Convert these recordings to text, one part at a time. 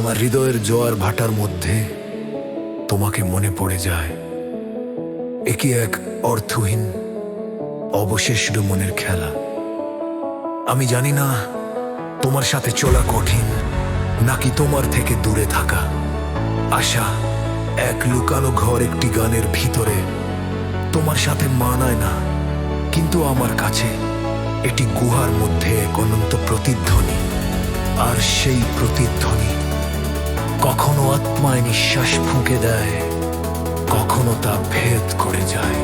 হৃদয়ের জোয়ার ভাটার মধ্যে তোমাকে মনে পড়ে যায়। একে এক অর্থহীন অবশিষ্ট মনের খেলা। আমি জানি না তোমার সাথে চলা কঠিন, নাকি তোমার থেকে দূরে থাকা। আশা, এক লুকানো ঘর একটি গানের ভিতরে তোমার সাথে মানায় না, কিন্তু আমার কাছে এটি গুহার মধ্যে এক অনন্ত প্রতিধ্বনি। আর সেই প্রতিধ্বনি আত্মায় নিঃশ্বাস ফুঁকে দেয় কখনো তা ভেদ করে যায়।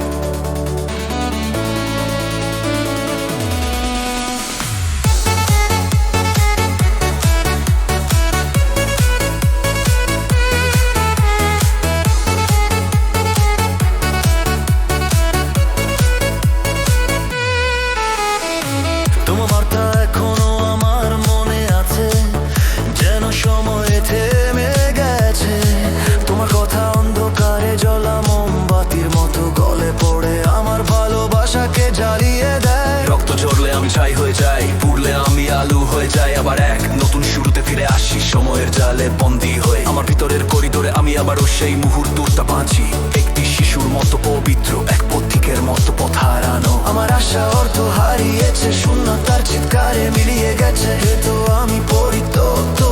আমি আবারও সেই মুহূর্তটা বাঁচি। একটি শিশুর মতো পবিত্র, এক পথিকের মতো পথ হারানো। আমার আশা অর্থ হারিয়েছে, শূন্যতার চিৎকারে মিলিয়ে গেছে। তো আমি পরিত্যক্ত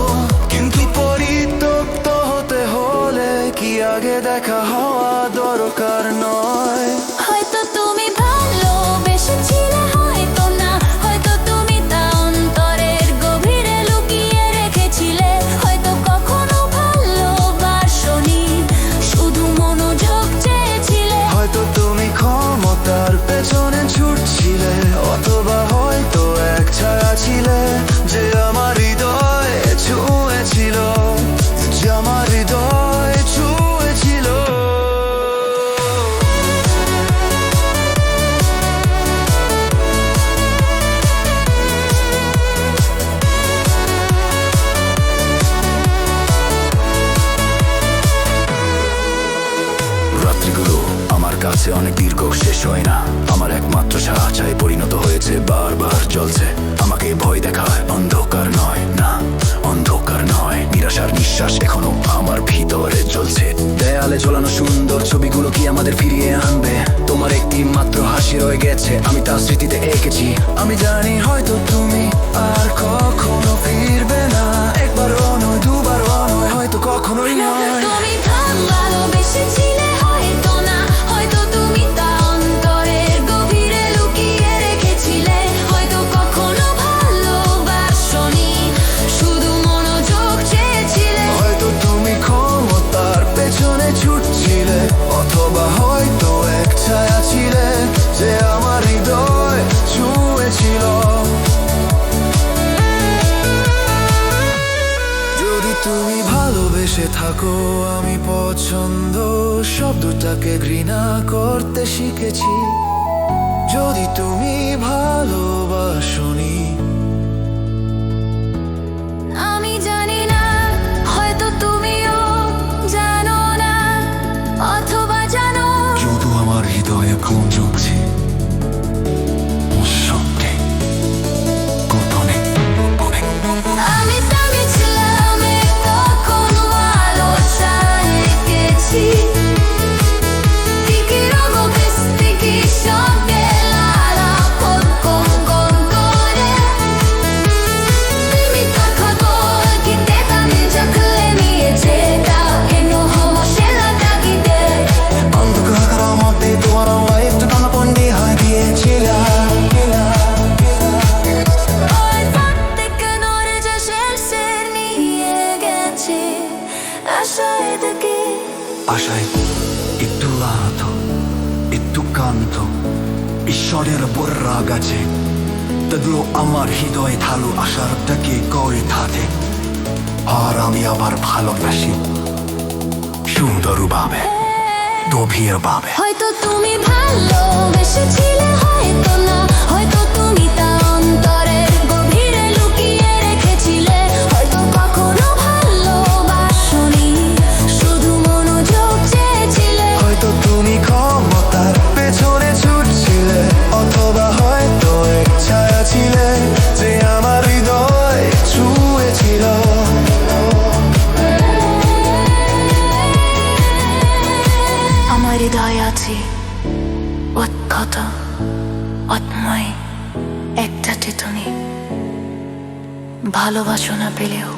পেছনে ছুটছিলে অথবা হয়তো এক ছায়া ছিলে যে কাছে অনেক দীর্ঘ শেষ হয় না। আমার একমাত্র সাহায্যায় পরিণত হয়েছে, বারবার জ্বলছে। আমাকে ভয় দেখায়, অন্ধকার নয়, না, অন্ধকার নয়। নিরাশার নিঃশ্বাস এখনও আমার ভিতরে চলছে দেয়ালে ঝোলানো সুন্দর ছবিগুলো কি আমাদের ফিরিয়ে আনবে? তোমার একটি মাত্র হাসি রয়ে গেছে, আমি তার স্মৃতিতে এঁকেছি। আমি জানি হয়তো তুমি আর কখনো ভালোবেসে থাকো আমি পছন্দ শব্দটাকে ঘৃণা করতে শিখেছি। যদি তুমি ভালোবাসনি আশায় একটু আহত একটু কান্ত ঈশ্বরের বর্রা গাছে। তবুও আমার হৃদয় ঢালু আশার ডাকে করে থাকে আর আমি আবার ভালোবাসি সুন্দরভাবে গভীরভাবে হয়তো তুমি ভালোবেসেছিলে হয়তো না। হৃদয়াজি উৎকত অন্ময় একটা চেতনে। ভালোবাসনা পেলেও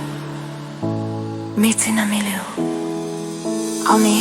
মিছে না মেলেও আমি